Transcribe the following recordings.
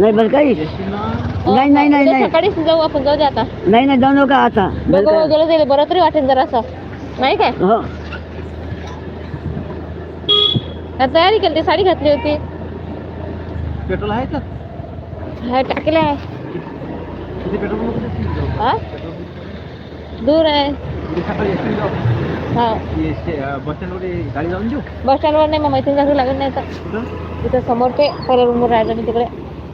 नहीं बस नहीं नहीं नहीं नहीं कड़ी से जाऊ अपन जाऊ जाता नहीं नहीं दोनों का आता बगो वगैरे जाईल बरतरी वाटे वाटेल जरा असं नाही काय हो हाँ, तैयारी करते साडी घातली होती पेट्रोल है का है टाकले है किती पेट्रोल हां दूर है तो हाँ। ये बस स्टँडवर नाही मग मैत्रीण लागत नाही तर तिथं समोर ते परत रूमवर राहायचं मी तिकडे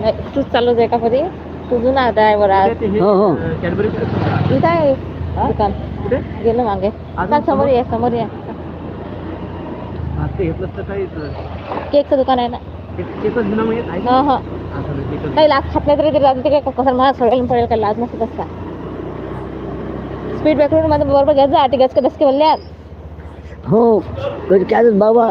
नाही तूच चालू आहे का कधी तुझं ना ड्रायव्हर आज हो, हो. मागे आता समोर या समोर या केकचं दुकान आहे ना म्हणजे हो, काही खात तरी तरी काय लाज नसत स्पीड ब्रेकर माझं बरोबर गज हो कधी काय बाबा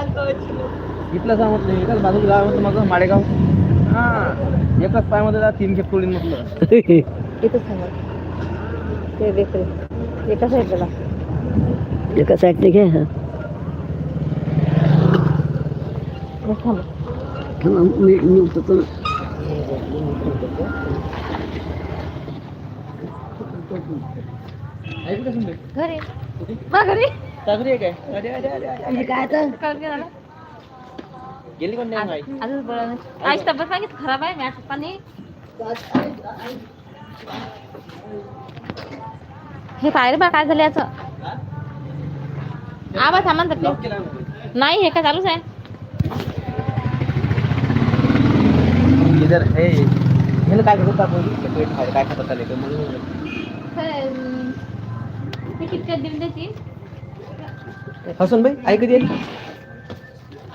इथलं नाही एकाच बाजूला गाव होतं माझं माडेगाव हा एकाच पायामध्ये जा तीन म्हटलं इथं सांगत ते घरी तगरे काय अरे अरे अरे अरे काय तर गेली कोण नाही माहिती अजून बरं आज तब्येत तो मागित खराब आहे मॅच पाणी हे काय रे बा काय झालं याचं आवाज थांबा ना नाही हे काय चालूच आहे इधर हे हे काय करत आपण पेट खायला काय खातात म्हणून कितक्यात देऊन देतील हसन भाई आई कधी आली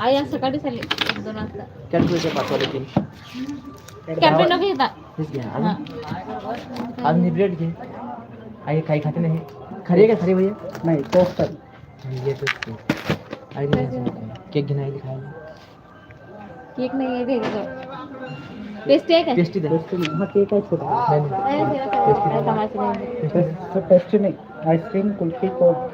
आई आज सकाळीच आली एक दोन वाजता कॅल्क्युलेटर पाठवले तिने कॅप्टन नको घेता हेच घ्या अजून अजून ही ब्रेड घे आई काही खाते नाही खरी आहे का खरी भैया नाही टोस्ट आई नाही केक घेऊन आली खायला केक नाही आहे भेटतो पेस्टी आहे का पेस्टी द्या हा केक आहे छोटा नाही टेस्टी नाही आईस्क्रीम कुल्फी कोक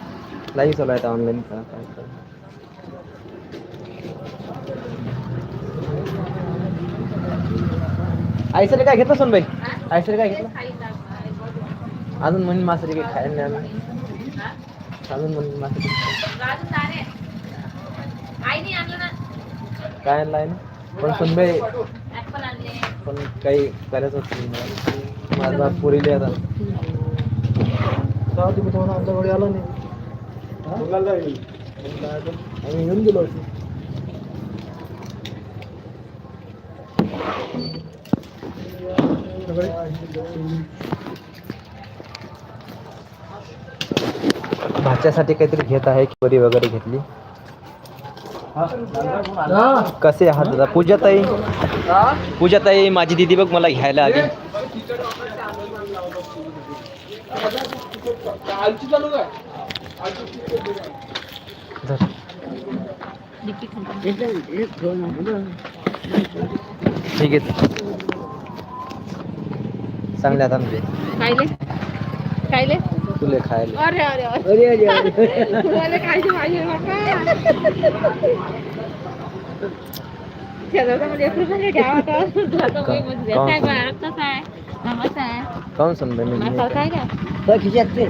लाइव चला था ऑनलाइन का तो आयसर काय घेतला सोन भाई आयसर काय घेतला अजून म्हणून मासरी काही खायला नाही अजून म्हणून मासरी काय आणलं आहे ना पण पण काही करायचं होतं माझा पुरीले आता तुम्ही तुम्हाला आमच्याकडे आला नाही आम्ही घेऊन भाच्यासाठी काहीतरी घेत आहे किवरी वगैरे घेतली कसे आहात दादा पूजाताई पूजाताई माझी दिदी बघ मला घ्यायला आली चालू ठीक आहे चांगले आता खायले खायले तुले खायले अरे अरे अरे अरे अरे पाहिजे हो मी काय काय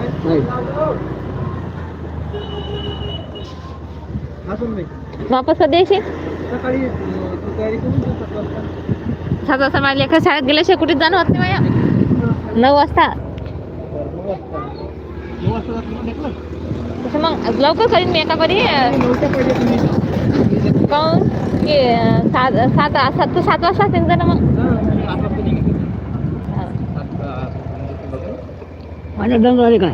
वापस कधी येशील सात वाजता माझ्या लेखा शाळेत गेल्याशिवाय कुठे जाणं होत नाही माझ्या नऊ वाजता तसं मग लवकर करीन मी एका परी काऊन की सात सात सात सात वाजता असेल ना मग माझ्या दम काय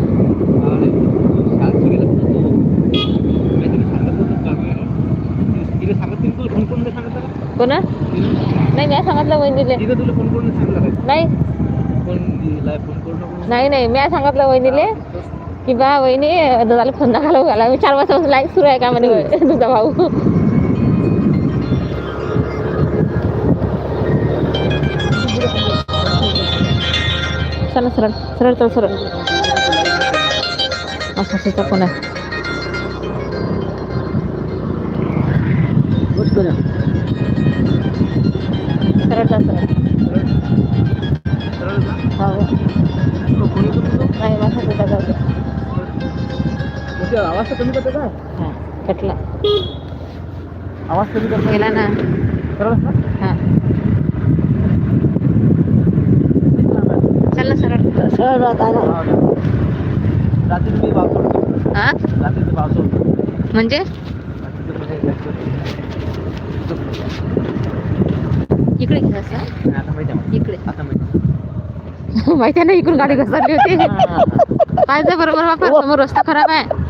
कोणा नाही मी सांगितलं वहिनीले नाही नाही नाही मी सांगितलं वहिनीले की बा वहिनी दादाला फोन नका लावू घाला मी चार वाजता लाईव्ह सुरू आहे का म्हणे तुझा भाऊ सरळ सरळ सरळ चल सरळ असं असं कोण आहे कमी करते का हां कटला आवाज कमी करतो गेला ना सरळ हां चल ना सरळ सरळ म्हणजे? जात आहे ना रात्री मी पाऊस हां रात्री ते पाऊस म्हणजे इकडे इकडे माहिती आहे ना इकडून गाडी घसरली होती पाहिजे बरोबर वापर समोर रस्ता खराब आहे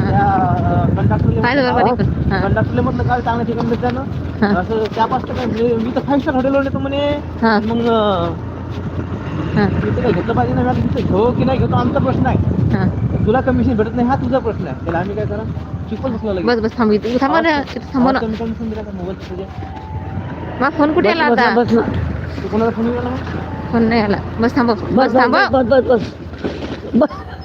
कंडाक्टरले म्हटलं काय चांगलं ठिकाण असं काय मी तर हॉटेल मग की नाही घेतो आमचा प्रश्न आहे तुला कमिशन भेटत नाही हा तुझा प्रश्न आहे आम्ही काय करा बसला थांबा ना फोन कुठे नाही आला बस थांबा बस थांबा बस बस बस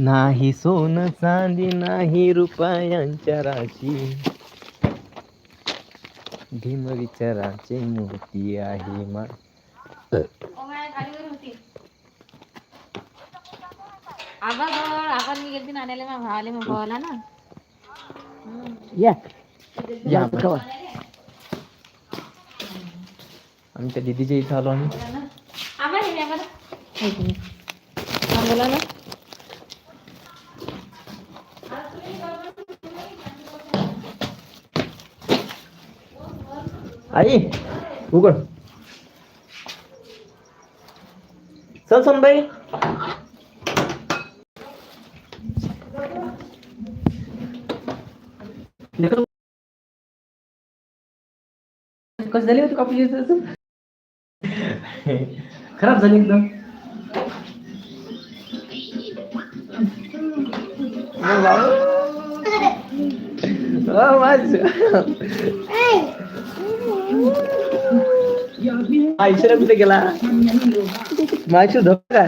नाही सोनं चांदी नाही रुपयांच्या राशी भीम विचाराचे मूर्ती आहे मा आपण या आम्ही त्या दिदीच्या इथं आलो आम्ही आबा आई उगड़ चल सुन भाई झाली होती कॉपी खराब झाली एकदम माझ মাইসের বুঝে গেলা মাইসের ধোকা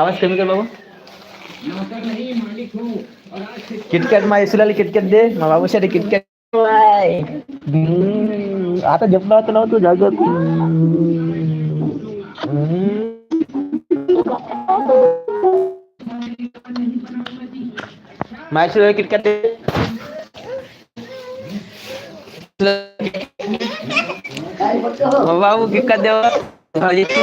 আওয়াজ কমি কর বাবু किटकॅट मा येसुलाली किटकॅट दे मला बाबूसाठी किटकॅट आता झोपला होता ना तू जागत माझ्या किटकॅट दे बाबू भिक्कत कद ते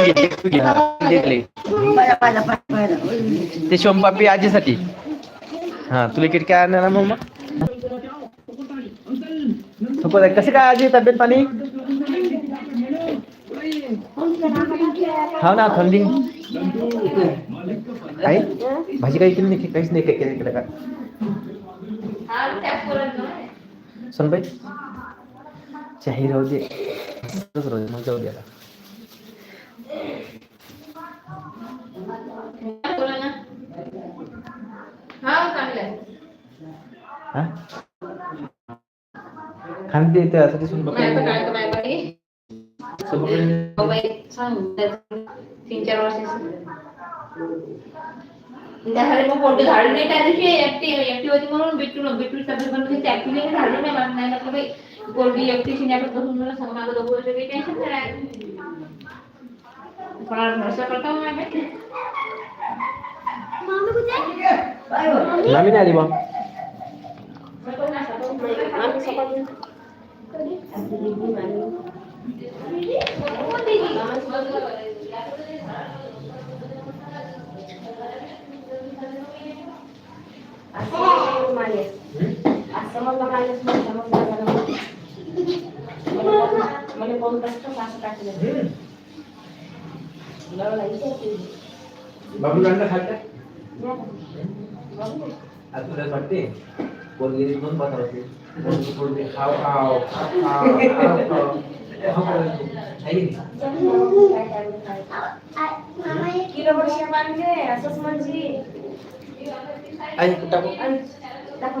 किट काय आणणार कसे काय आजी तब्येत पाणी हा ना थंडी काय भाजी काही नाही काहीच नाही काय केलं का चहा राहू दे राहू मग जाऊ दे खांदे त्यासाठी तीन चार वर्ष कोणती झाडू नाही त्या दिवशी एकटी एकटी होती म्हणून बिटू बिटू सगळे बनवून झाडू नाही मागणार बाई पोरगी एकटीची नाटक बसून मला सांगा दोघं सगळे टेन्शन नाही थोडा भरोसा करता माझ्या मामी नाही आली बा असं म्हणलं माणूस म्हणलं মানে কম কষ্ট পাশে কাটে বাবু রান্না খাটে আর তুলে পারতে বলিয়ে মন কথা হচ্ছে বলবে খাও খাও খাও খাও এখন आई टाकू टाकू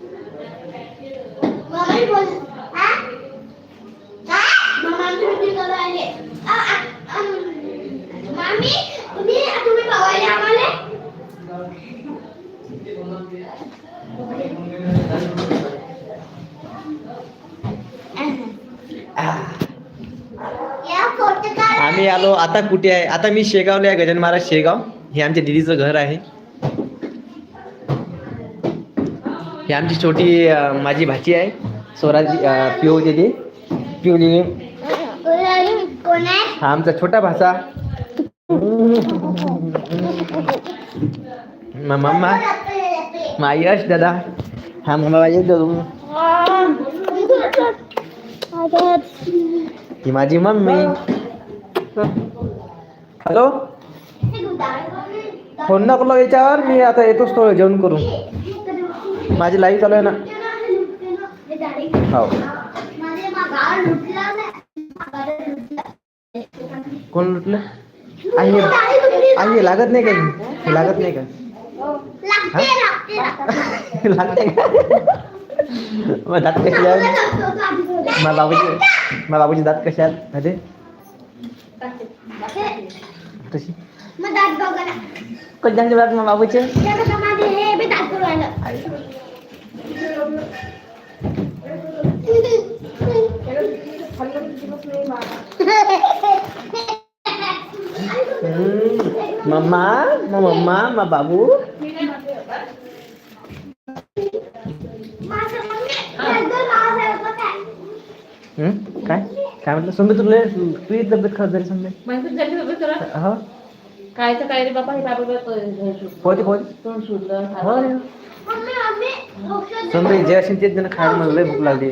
आम्ही आलो आता कुठे आहे आता मी शेगावला आहे गजान महाराज शेगाव हे आमच्या दिदीचं घर आहे हे आमची छोटी अं, माझी भाची आहे स्वराज पिऊ दिदी पिऊ दिदी कोण आहे हा छोटा भाषा मा मम्मा मा यश दादा हाँ मम्मा यश दादू ही माझी मम्मी हॅलो फोन नको याच्यावर मी आता येतोच थोडं जेवण करून माझी लाईव्ह चालू आहे ना हो कोण लुटलं आई आई लागत नाही का लागत नाही का लागते का मग दात कशी आहेत मला बाबूजी मला दात कशी आहेत अरे तशी बाबूचे मम्मा मा मम्मा मा बाबू काय काय म्हटलं सुंबे तुला तुझी तब्येत खराब झाली समजे हो काय तर काय रे बाबा हे बाबा होते होते समजे जे असेल तेच जण खायला मला भूक लागली